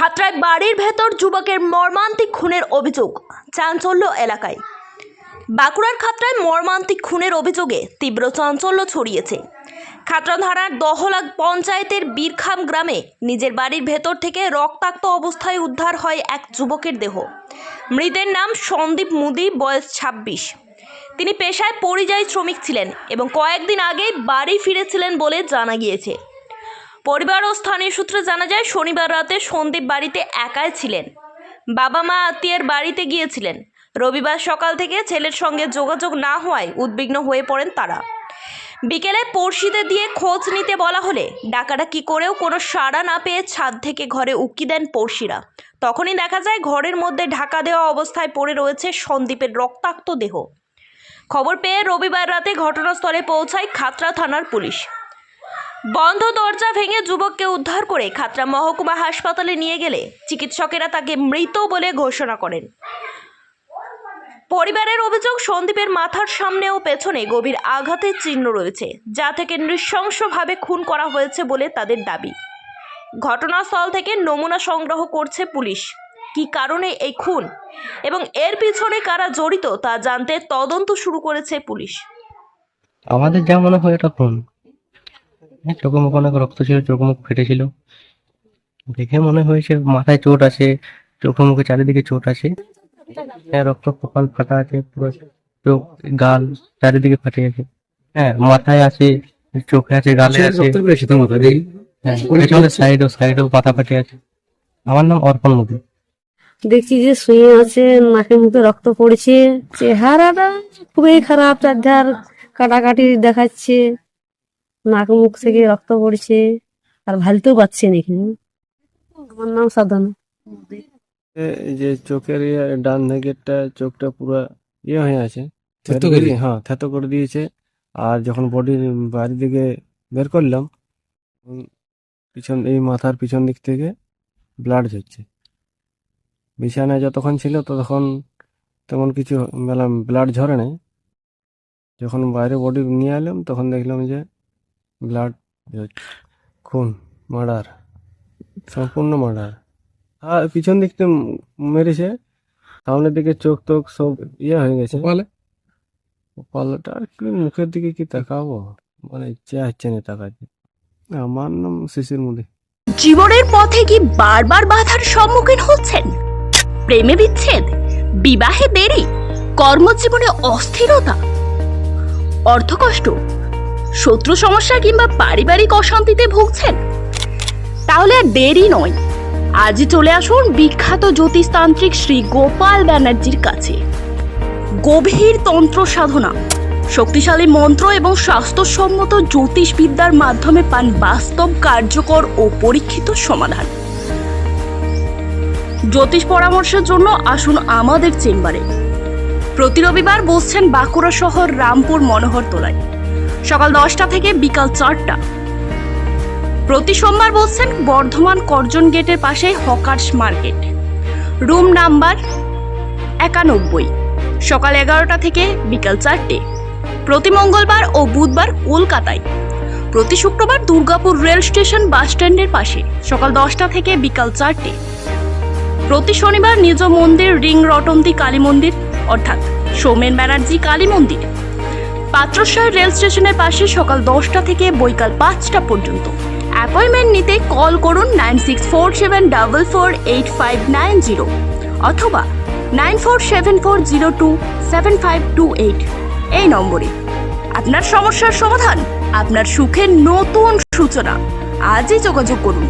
খাতড়ায় বাড়ির ভেতর যুবকের মর্মান্তিক খুনের অভিযোগ চাঞ্চল্য এলাকায়। বাঁকুড়ার খাতড়ায় মর্মান্তিক খুনের অভিযোগে তীব্র চাঞ্চল্য ছড়িয়েছে। খাতড়া থানার দহলা পঞ্চায়েতের বীরখাম গ্রামে নিজের বাড়ির ভেতর থেকে রক্তাক্ত অবস্থায় উদ্ধার হয় এক যুবকের দেহ। মৃতের নাম সন্দীপ মুদি, বয়স ছাব্বিশ। তিনি পেশায় পরিযায়ী শ্রমিক ছিলেন এবং কয়েকদিন আগেই বাড়ি ফিরেছিলেন বলে জানা গিয়েছে। পরিবার ও স্থানীয় সূত্রে জানা যায়, শনিবার রাতে সন্দীপ বাড়িতে একাই ছিলেন। বাবা মা আত্মীয়ের বাড়িতে গিয়েছিলেন। রবিবার সকাল থেকে ছেলের সঙ্গে যোগাযোগ না হওয়ায় উদ্বিগ্ন হয়ে পড়েন তারা। বিকেলে পড়শিদের দিয়ে খোঁজ নিতে বলা হলে ডাকাডাকি করেও কোনো সাড়া না পেয়ে ছাদ থেকে ঘরে উকি দেন পড়শিরা। তখনই দেখা যায়, ঘরের মধ্যে ঢাকা দেওয়া অবস্থায় পড়ে রয়েছে সন্দীপের রক্তাক্ত দেহ। খবর পেয়ে রবিবার রাতে ঘটনাস্থলে পৌঁছায় খাতড়া থানার পুলিশ। বন্ধ দরজা ভেঙে যুবককে উদ্ধার করে খাতরা মহকুমা হাসপাতালে নিয়ে গেলে চিকিৎসকেরা তাকে মৃত বলে ঘোষণা করেন। পরিবারের অভিযোগ, সন্দীপের মাথার সামনে ও পেছনে গভীর আঘাতের চিহ্ন রয়েছে, যা থেকে নৃশংসভাবে খুন করা হয়েছে বলে তাদের দাবি। ঘটনাস্থল থেকে নমুনা সংগ্রহ করছে পুলিশ। কি কারণে এই খুন এবং এর পিছনে কারা জড়িত তা জানতে তদন্ত শুরু করেছে পুলিশ। আমাদের যা মনে হয় এটা খুন। হ্যাঁ, চোখে মুখে অনেক রক্ত ছিল চোখ মুখ ফেটেছিল দেখে মনে হয়েছে মাথায় চোট আছে চোখে মুখে চারিদিকে চোট আছে। হ্যাঁ রক্ত কপাল ফাটা আছে পুরো চোখ গাল চারিদিকে ফাটে আছে। হ্যাঁ মাথায় আছে চোখে আছে গালে আছে। হ্যাঁ সাইড ও সাইড ও পাতা ফাটে আছে। আমার নাম অর্পণ মুদি দেখছি যে শুয়ে আছে নাকে মুখে রক্ত পড়ছে চেহারাটা খুবই খারাপ চারধার কাটাকাটি দেখাচ্ছে। নাক মুখ থেকে রক্ত পড়ছে। আর ভালতেও পাচ্ছে না এখানে। আমার নাম সাধনা। এই যে চোখের ইয়ে ডান দিকেরটা চোখটা পুরো ইয়ে হয়ে আছে। থেতো করে করে- হ্যাঁ থেতো করে দিয়েছে। আর যখন বডি বাড়ি দিকে বের করলাম পিছন এই মাথার পিছন দিক থেকে ব্লাড ঝরছে। বিছানায় যতক্ষণ ছিল ততক্ষণ তেমন কিছু ব্লাড ঝরে নাই। যখন বাইরে বডি নিয়ে এলাম তখন দেখলাম যে ব্লাড খুন মার্ডার সম্পূর্ণ মার্ডার। হ্যাঁ পিছন দিকটা মেরেছে সামনের দিকে চোখ টোক সব ইয়ে হয়ে গেছে। কপালে? কপালটা আর কি মুখের দিকে কি তাকাবো? মানে ইচ্ছে হচ্ছে না তাকাতে। আমার নাম শিশির মুদি জীবনের পথে কি বারবার বাধার সম্মুখীন হচ্ছেন? প্রেমে বিচ্ছেদ বিবাহে দেরি কর্মজীবনে অস্থিরতা অর্থকষ্ট শত্রু সমস্যা কিংবা পারিবারিক অশান্তিতে ভুগছেন? তাহলে আর দেরি নয়। আজই চলে আসুন বিখ্যাত জ্যোতিষতান্ত্রিক শ্রী গোপাল ব্যানার্জির কাছে। গভীর তন্ত্র সাধনা, শক্তিশালী মন্ত্র এবং স্বাস্থ্যসম্মত জ্যোতিষবিদ্যার মাধ্যমে পান বাস্তব, কার্যকর ও পরীক্ষিত সমাধান। জ্যোতিষ পরামর্শের জন্য আসুন আমাদের চেম্বারে। প্রতি রবিবার বসছেন বাঁকুড়া শহর রামপুর মনোহর তোলায়। সকাল দশটা থেকে বিকাল চারটা। প্রতি সোমবার বসছেন বর্ধমান করজন গেটের পাশে হকার্স মার্কেট। রুম নাম্বার একানব্বই। সকাল এগারোটা থেকে বিকাল চারটে। প্রতি মঙ্গলবার ও বুধবার কলকাতায়। প্রতি শুক্রবার দুর্গাপুর রেল স্টেশন বাস স্ট্যান্ডের পাশে, সকাল দশটা থেকে বিকাল চারটে। প্রতি শনিবার নিজ মন্দির রিং রটন্তি কালী মন্দির, অর্থাৎ সৌমেন ব্যানার্জি কালী মন্দির। পাত্রসার রেল স্টেশনের পাশে সকাল দশটা থেকে বৈকাল পাঁচটা পর্যন্ত। অ্যাপয়েন্টমেন্ট নিতে কল করুন nine six four seven double four eight five nine zero অথবা nine four seven four zero two seven five two eight এই নম্বরে। আপনার সমস্যার সমাধান, আপনার সুখের নতুন সূচনা। আজই যোগাযোগ করুন।